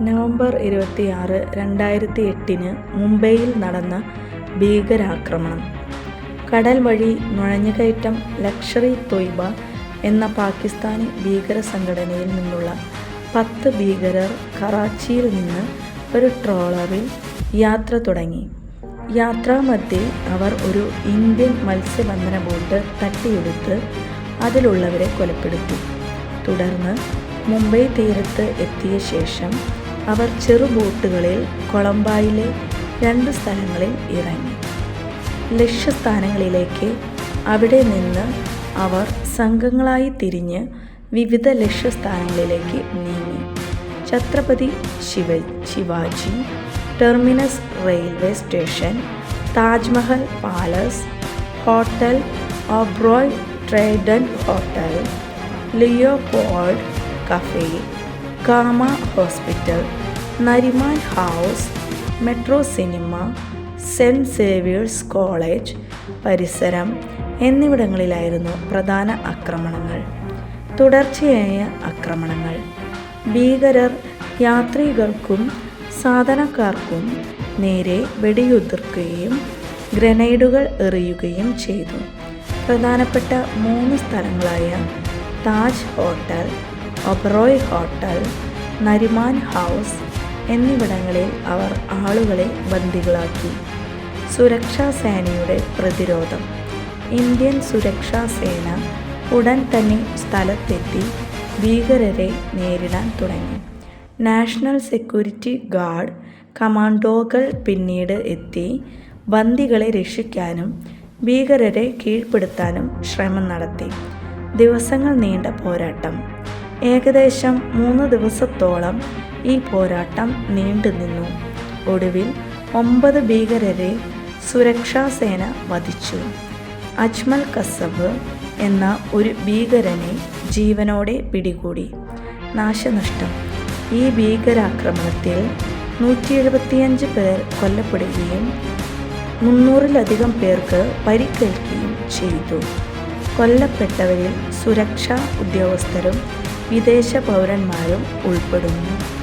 November ഇരുപത്തിയാറ് രണ്ടായിരത്തി എട്ടിന് മുംബൈയിൽ നടന്ന ഭീകരാക്രമണം. കടൽ വഴി നുഴഞ്ഞുകയറ്റം ലക്ഷറി തൊയ്ബ എന്ന പാകിസ്ഥാനി ഭീകര സംഘടനയിൽ നിന്നുള്ള പത്ത് ഭീകരർ കറാച്ചിയിൽ നിന്ന് ഒരു ട്രോളറിൽ യാത്ര തുടങ്ങി. യാത്രാമധ്യേ അവർ ഒരു ഇന്ത്യൻ മത്സ്യബന്ധന ബോട്ട് തട്ടിയെടുത്ത് അതിലുള്ളവരെ കൊലപ്പെടുത്തി. തുടർന്ന് മുംബൈ തീരത്ത് എത്തിയ ശേഷം അവർ ചെറുബോട്ടുകളിൽ കൊളംബായിലെ രണ്ട് സ്ഥലങ്ങളിൽ ഇറങ്ങി. ലക്ഷ്യസ്ഥാനങ്ങളിലേക്ക് അവിടെ നിന്ന് അവർ സംഘങ്ങളായി തിരിഞ്ഞ് വിവിധ ലക്ഷ്യസ്ഥാനങ്ങളിലേക്ക് നീങ്ങി. Chhatrapati Shiva Shivaji terminus railway station Taj Mahal palace hotel Oberoi Trident hotel Leopold cafe Cama hospital Nariman house Metro cinema Saint Xavier's college പരിസരം എന്നിവിടങ്ങളിലായിരുന്നു പ്രധാന ആക്രമണങ്ങൾ. തുടർച്ചയായ ആക്രമണങ്ങൾ. ഭീകരർ യാത്രികർക്കും സാധനക്കാർക്കും നേരെ വെടിയുതിർക്കുകയും ഗ്രനേഡുകൾ എറിയുകയും ചെയ്തു. പ്രധാനപ്പെട്ട മൂന്ന് സ്ഥലങ്ങളായ Taj hotel Oberoi hotel Nariman house എന്നിവിടങ്ങളിൽ അവർ ആളുകളെ ബന്ദികളാക്കി. സുരക്ഷാ സേനയുടെ പ്രതിരോധം. ഇന്ത്യൻ സുരക്ഷാ സേന ഉടൻ തന്നെ സ്ഥലത്തെത്തി ഭീകരരെ നേരിടാൻ തുടങ്ങി. നാഷണൽ സെക്യൂരിറ്റി ഗാർഡ് കമാൻഡോകൾ പിന്നീട് എത്തി ബന്ദികളെ രക്ഷിക്കാനും ഭീകരരെ കീഴ്പ്പെടുത്താനും ശ്രമം നടത്തി. ദിവസങ്ങൾ നീണ്ട പോരാട്ടം. ഏകദേശം മൂന്ന് ദിവസത്തോളം ഈ പോരാട്ടം നീണ്ടുനിന്നു ഒടുവിൽ ഒമ്പത് ഭീകരരെ സുരക്ഷാ സേന വധിച്ചു. അജ്മൽ കസബ് എന്ന ഒരു ഭീകരനെ ജീവനോടെ പിടികൂടി. നാശനഷ്ടം. ഈ ഭീകരാക്രമണത്തിൽ നൂറ്റി എഴുപത്തിയഞ്ച് പേർ കൊല്ലപ്പെടുകയും മുന്നൂറിലധികം പേർക്ക് പരിക്കേൽക്കുകയും ചെയ്തു. കൊല്ലപ്പെട്ടവരിൽ സുരക്ഷാ ഉദ്യോഗസ്ഥരും വിദേശ പൗരന്മാരും ഉൾപ്പെടുന്നു.